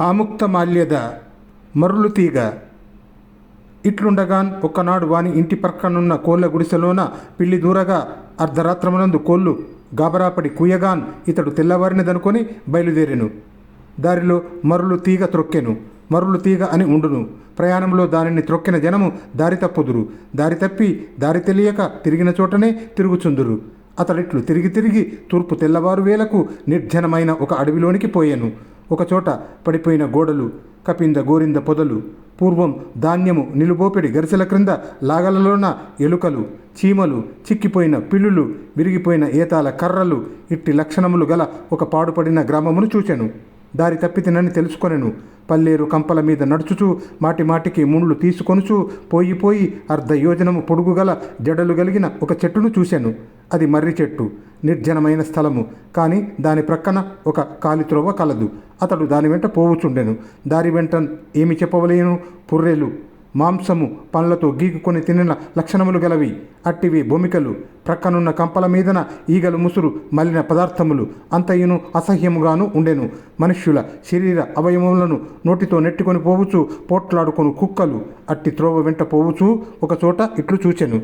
ఆముక్త మాల్యద మరులు తీగ. ఇట్లుండగాన్ ఒక్కనాడు వాని ఇంటి పక్కనున్న కోళ్ళ గుడిసెలోన పిల్లి దూరగా అర్ధరాత్రమునందు కోళ్ళు గాబరాపడి కుయ్యగాన్ ఇతడు తెల్లవారినిదనుకొని బయలుదేరెను. దారిలో మరులు తీగ త్రొక్కెను. మరులు తీగ అని ఉండును. ప్రయాణంలో దానిని త్రొక్కిన జనము దారి తప్పుదురు. దారి తప్పి దారి తెలియక తిరిగిన చోటనే తిరుగుచుందురు. అతడిట్లు తిరిగి తిరిగి తూర్పు తెల్లవారు వేలకు నిర్జనమైన ఒక అడవిలోనికి పోయాను. ఒకచోట పడిపోయిన గోడలు కపింద గోరింద పొదలు పూర్వం ధాన్యము నిలుబోపెడి గరిసెల క్రింద లాగలలోన ఎలుకలు చీమలు చిక్కిపోయిన పిల్లులు విరిగిపోయిన ఏతాల కర్రలు ఇట్టి లక్షణములు గల ఒక పాడుపడిన గ్రామమును చూచెను. దారి తప్పితినని తెలుసుకొనెను. పల్లేరు కంపల మీద నడుచుచూ మాటి మాటికి ముళ్ళు తీసుకొనుచూ పోయి పోయి అర్ధ యోజనము పొడుగు గల జడలు కలిగిన ఒక చెట్టును చూశాను అది మర్రి చెట్టు నిర్జనమైన స్థలము. కానీ దాని ప్రక్కన ఒక కాలిత్రోవ కలదు. అతడు దాని వెంట పోవుచుండెను. దారి వెంట ఏమి చెప్పవలేను? పుర్రెలు మాంసము పండ్లతో గీకుకొని తినిన లక్షణములు గలవి. అట్టివి భూమికలు. ప్రక్కనున్న కంపల మీదన ఈగలు ముసురు మలిన పదార్థములు. అంతయును అసహ్యముగాను ఉండెను. మనుష్యుల శరీర అవయవములను నోటితో నెట్టుకొని పోవుచు పోట్లాడుకొని కుక్కలు. అట్టి త్రోవ వెంట పోవచ్చు ఒకచోట ఇట్లు చూచెను.